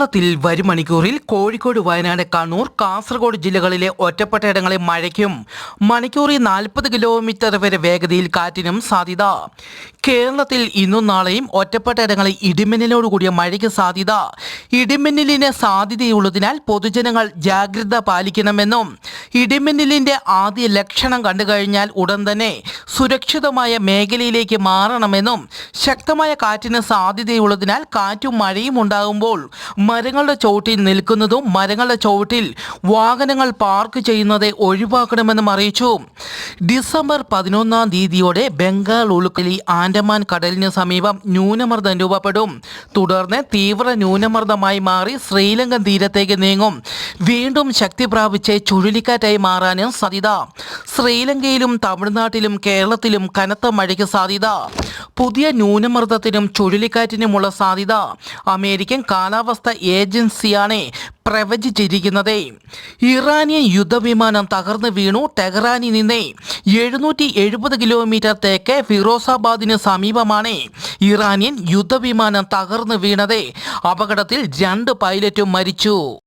കേരളത്തിൽ വരും മണിക്കൂറിൽ കോഴിക്കോട് വയനാട് കണ്ണൂർ കാസർഗോഡ് ജില്ലകളിലെ ഒറ്റപ്പെട്ട ഇടങ്ങളിൽ മഴയ്ക്കും. മണിക്കൂറിൽ നാൽപ്പത് കിലോമീറ്റർ വരെ വേഗതയിൽ കാറ്റിനും സാധ്യത. കേരളത്തിൽ ഇന്നും നാളെയും ഒറ്റപ്പെട്ട ഇടങ്ങളിൽ ഇടിമിന്നലോട് കൂടിയ മഴയ്ക്ക് സാധ്യത. ഇടിമിന്നലിന് സാധ്യതയുള്ളതിനാൽ പൊതുജനങ്ങൾ ജാഗ്രത പാലിക്കണമെന്നും ഇടിമിന്നലിന്റെ ആദ്യ ലക്ഷണം കണ്ടു കഴിഞ്ഞാൽ ഉടൻ തന്നെ സുരക്ഷിതമായ മേഖലയിലേക്ക് മാറണമെന്നും ശക്തമായ കാറ്റിന് സാധ്യതയുള്ളതിനാൽ കാറ്റും മഴയും ഉണ്ടാകുമ്പോൾ മരങ്ങളുടെ ചോട്ടിൽ നിൽക്കുന്നതും മരങ്ങളുടെ ചോട്ടിൽ വാഹനങ്ങൾ പാർക്ക് ചെയ്യുന്നത് ഒഴിവാക്കണമെന്നും അറിയിച്ചു. ഡിസംബർ പതിനൊന്നാം തീയതിയോടെ ബംഗാൾ ഉൾക്കലി ആൻഡമാൻ കടലിന് സമീപം ന്യൂനമർദ്ദം രൂപപ്പെടും. തുടർന്ന് തീവ്ര ന്യൂനമർദ്ദമായി മാറി ശ്രീലങ്കൻ തീരത്തേക്ക് നീങ്ങും. വീണ്ടും ശക്തി പ്രാപിച്ച് ചുഴലിക്കാറ്റായി മാറാനും സാധ്യത. ശ്രീലങ്കയിലും തമിഴ്നാട്ടിലും കേരളത്തിലും കനത്ത മഴയ്ക്ക് സാധ്യത. പുതിയ ന്യൂനമർദ്ദത്തിനും ചുഴലിക്കാറ്റിനുമുള്ള സാധ്യത. അമേരിക്കൻ കാലാവസ്ഥ ഏജൻസിയാണ് പ്രവചിച്ചിരിക്കുന്നത്. ഇറാനിയൻ യുദ്ധവിമാനം തകർന്നു വീണു. ടെഹ്റാനിൽ നിന്ന് എഴുന്നൂറ്റി എഴുപത് കിലോമീറ്റർ തേക്ക് ഫിറോസാബാദിന് സമീപമാണ് ഇറാനിയൻ യുദ്ധവിമാനം തകർന്നു വീണത്. അപകടത്തിൽ രണ്ട് പൈലറ്റും മരിച്ചു.